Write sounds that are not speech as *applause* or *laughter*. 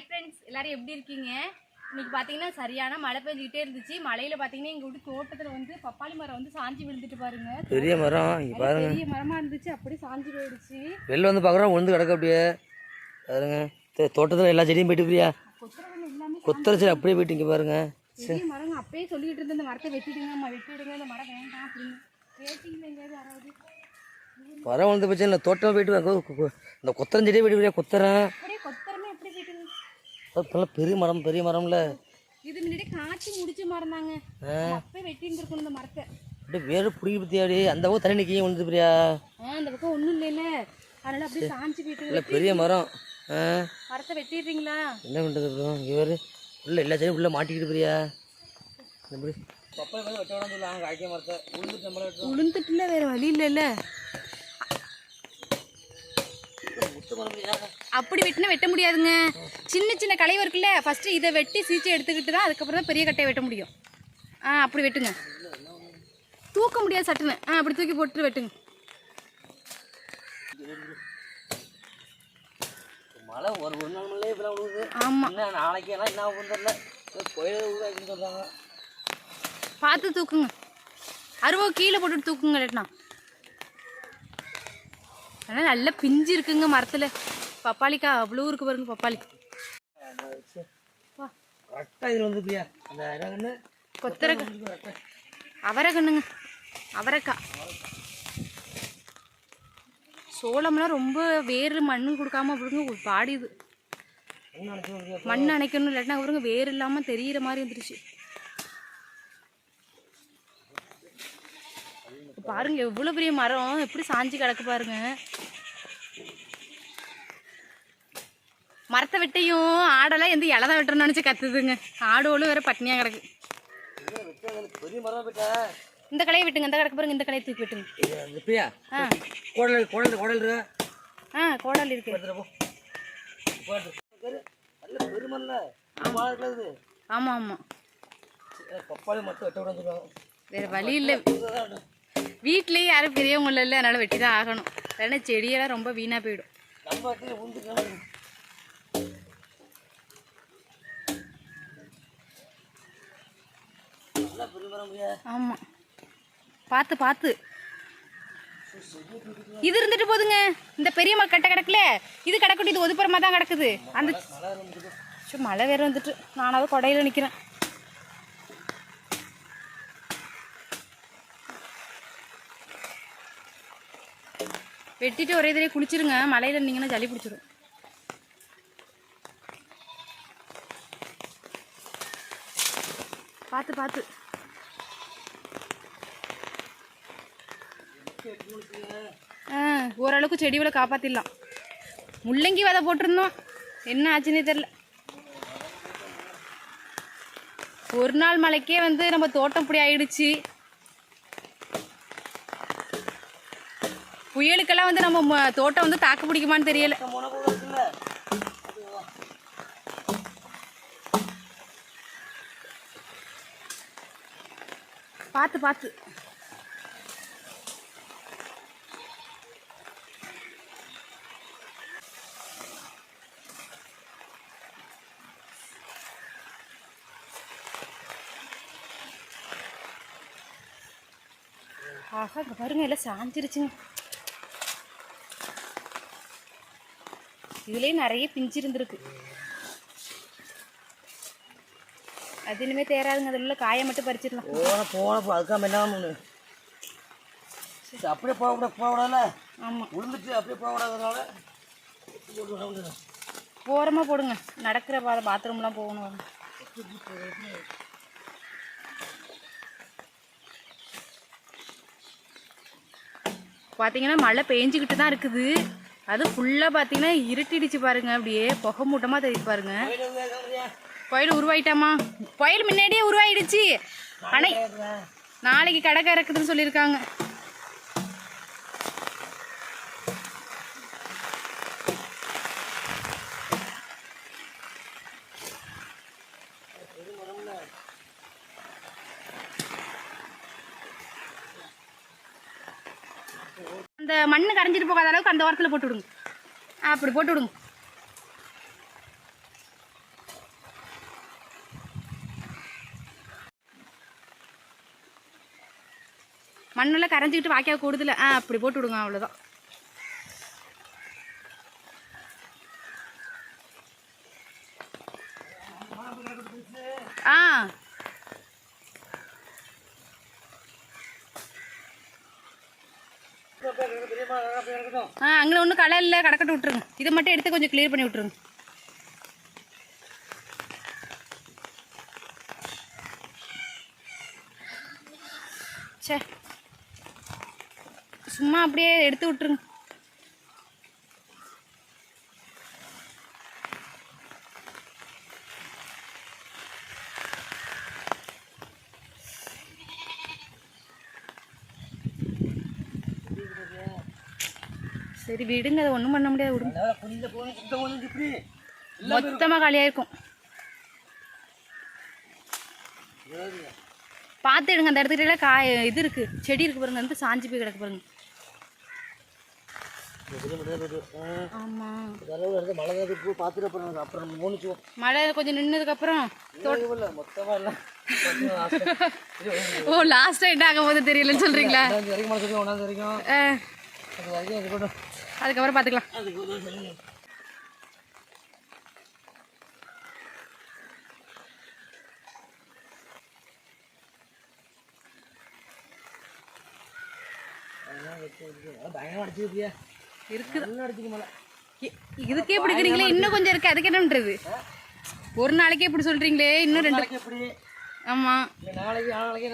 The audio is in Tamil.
ஹாய் ஃப்ரெண்ட்ஸ் எல்லாரும் எப்படி இருக்கீங்க? இன்னைக்கு பார்த்தீங்கன்னா சரியான மழை பெஞ்சிக்கிட்டே இருந்துச்சு. மழையில பார்த்தீங்கன்னா எங்க வீட்டு தோட்டத்தில் வந்து பப்பாளி மரம் வந்து சாஞ்சி விழுந்துட்டு பாருங்க. பெரிய மரம் இங்கே பாருங்க. பெரிய மரமா இருந்துச்சு. அப்படியே சாஞ்சி போயிடுச்சு. வெளில வந்து பார்க்குறோம் உளுந்து கிடக்க அப்படியே. பாருங்க. தோட்டத்தில் எல்லா செடியும் போயிட்டு பிரியா? கொத்தரை செடி அப்படியே போயிட்டு இங்கே பாருங்க. பெரிய மரங்க அப்பயே சொல்லிட்டு இருந்த இந்த மரத்தை வெட்டிடுங்க அம்மா வெட்டிடுங்க இந்த மரம் வேண்டாம் அப்படின்னு. கேட்டீங்களா எங்கேயாவது யாராவது. மரம் வந்து பிரச்சனை இல்லை தோட்டம் போயிட்டு இந்த கொத்தரம் செடியே போயிட்டு பிரியா கொத்தரம் அப்படியே கொத்தரமே எப்படி போயிட்டு இப்போல்லாம் பெரிய மரம் பெரிய மரம்ல. இது முன்னாடி காய்ச்சி முடிச்ச மரம் தாங்க. அப்பயே வெட்டி இருந்திருக்கணும் இந்த மரத்தை. அப்படியே வேறு பிடிக்கி பற்றியாடி அந்த பக்கம் தண்ணி நிற்க விழுந்து பிரியா. ஆ இந்த பக்கம் ஒன்றும் இல்லைல்ல. அதனால அப்படியே சாஞ்சி போயிட்டு இல்லை பெரிய மரம். ஆ. மரத்தை வெட்டிடுறீங்களா? என்ன பண்ணுறது அப்புறம் இங்கே வேறு உள்ள எல்லா செடியும் உள்ள மாட்டிக்கிட்டு பிரியா. எப்படி மரம் வெட்ட வேணாம் சொல்லுவாங்க காய்க்க மரத்தை. உளுந்து சம்பளம் வெட்டுறோம். உளுந்துட்டுல வேற வழி இல்லைல்ல முத்து மரம் பிரியா அப்படி வெட்டினா வெட்ட முடியாதுங்க. சின்ன சின்ன களைவு இருக்குல்ல ஃபர்ஸ்ட் இதை வெட்டி சீச்சை எடுத்துக்கிட்டு தான் அதுக்கப்புறம் தான் பெரிய கட்டையை வெட்ட முடியும். ஆ அப்படி வெட்டுங்க. தூக்க முடியாது சட்டுன்னு. ஆ அப்படி தூக்கி போட்டு வெட்டுங்க. மழை ஒரு ஒரு நாள் மழையே இப்பெல்லாம் விழுகுது ஆமா. என்ன நாளைக்கு எல்லாம் என்ன ஆகும் தெரியல. கோயில சொல்கிறாங்க பார்த்து தூக்குங்க. அருவா கீழே போட்டுட்டு தூக்குங்க இல்லாட்டினா ஆனால் நல்லா பிஞ்சு இருக்குங்க மரத்தில். பப்பாளிக்கா அவ்வளோ இருக்கு பாருங்க பப்பாளி வா. கரெக்டாக இதில் வந்து பிரியா அந்த என்ன கொத்தரை அவரை கண்ணுங்க அவரைக்காய் சோளம்லாம் ரொம்ப வேறு மண்ணு கொடுக்காம அப்படிங்க பாடிது மண் அணைக்கணும் இல்லாட்டினா அவருங்க வேர் இல்லாமல் தெரியிற மாதிரி வந்துருச்சு பாருங்க எவ்வளோ பெரிய மரம். எப்படி சாஞ்சு கிடக்கு பாருங்க. மரத்தை வெட்டையும் ஆடெல்லாம் எந்த இலை தான் வெட்டுறோம்னு நினச்சி கத்துதுங்க. ஆடோலும் வேற பட்னியாக கிடக்கு. இந்த கலையை விட்டுங்க இந்த கிடக்கு பாருங்க இந்த கலையை தூக்கி விட்டுங்க. ஆ. குடல் குடல் குடல் ஆ கோடாலி இருக்கு. ஆமாம் ஆமாம் வேற வழி இல்லை. வீட்லேயே யாரும் பெரியவங்க இல்லை அதனால வெட்டி தான் ஆகணும். இல்லைன்னா செடியெல்லாம் ரொம்ப வீணாக போயிடும். ஆமாம் பார்த்து பார்த்து. இது இருந்துட்டு போதுங்க. இந்த பெரிய மரம் கட்ட கிடக்குல இது கிடக்கட்டும் இது ஒதுப்புறமா தான் கிடக்குது. அந்த மழை வேற வந்துட்டு. நானாவது கொடையில நிற்கிறேன் வெட்டிட்டு ஒரே தடவை குளிச்சிருங்க. மலையில் இருந்தீங்கன்னா ஜலி பிடிச்சிரும். பார்த்து பார்த்து. ஆ ஓரளவுக்கு செடிகளை காப்பாற்றிடலாம் முள்ளங்கி விதை போட்டிருந்தோம். என்ன ஆச்சுன்னே தெரில ஒரு நாள் மழைக்கே வந்து நம்ம தோட்டம் இப்படி ஆயிடுச்சு. புயலுக்கெல்லாம் வந்து நம்ம தோட்டம் வந்து தாக்கு பிடிக்குமான்னு தெரியல. பார்த்து பார்த்து. ஆஹா இங்க பாருங்க எல்லாம் சாஞ்சிருச்சுங்க. இதுலயே நிறைய பிஞ்சு இருந்திருக்கு. அது இனிமே தேராதுங்க. அதில் உள்ள காயை மட்டும் பறிச்சிடலாம். போன போன போ அதுக்காக என்ன அப்படியே போகக்கூடாது போகக்கூடாதுல ஆமாம் விழுந்துட்டு அப்படியே போகக்கூடாதுனால ஓரமாக போடுங்க. நடக்கிற பா பாத்ரூம்லாம் போகணும். பார்த்தீங்கன்னா மழை பெஞ்சிக்கிட்டு தான் இருக்குது. அது ஃபுல்லாக பார்த்தீங்கன்னா இருட்டிடுச்சு பாருங்க. அப்படியே புகை மூட்டமாக தெரியுது பாருங்க. புயல் உருவாயிட்டாமா? புயல் முன்னாடியே உருவாயிடுச்சு. ஆனால் நாளைக்கு கடை கறக்குதுன்னு சொல்லியிருக்காங்க. இந்த மண் கரைஞ்சிட்டு போகாத அளவுக்கு அந்த ஓரத்தில் போட்டு விடுங்க. அப்படி போட்டு விடுங்க. மண்ணெல்லாம் கரைஞ்சிக்கிட்டு வாய்க்கா கூடுதல. ஆ அப்படி போட்டு விடுங்க அவ்வளோதான் ஆ அங்கே ஒன்றும் களை இல்லை. கடக்கட்டு விட்ருங்க இதை மட்டும் எடுத்து கொஞ்சம் கிளியர் பண்ணி விட்ருங்க சே சும்மா அப்படியே எடுத்து விட்ருங்க சரி விடுங்க அதை ஒன்றும் பண்ண முடியாது விடுங்க. மொத்தமாக காலியாக இருக்கும். பார்த்து எடுங்க அந்த இடத்துல காய இது இருக்கு. செடி இருக்கு பாருங்க வந்து சாஞ்சி போய் கிடக்கு பாருங்க. மழை அப்புறம் அப்புறம் கொஞ்சம். இது ஒரு *laughs* ஓ லாஸ்ட்டாக என்ன ஆகும் போது தெரியலன்னு சொல்கிறீங்களா அதுக்கப்புறம் பார்த்துக்கலாம். இதுக்கே பிடிக்கிறீங்களே இன்னும் கொஞ்சம் இருக்கு. அதுக்கு என்ன பண்றது ஒரு நாளைக்கே இப்படி சொல்றீங்களே இன்னும் ரெண்டு. நாளைக்கு ஆமா. நாளைக்கு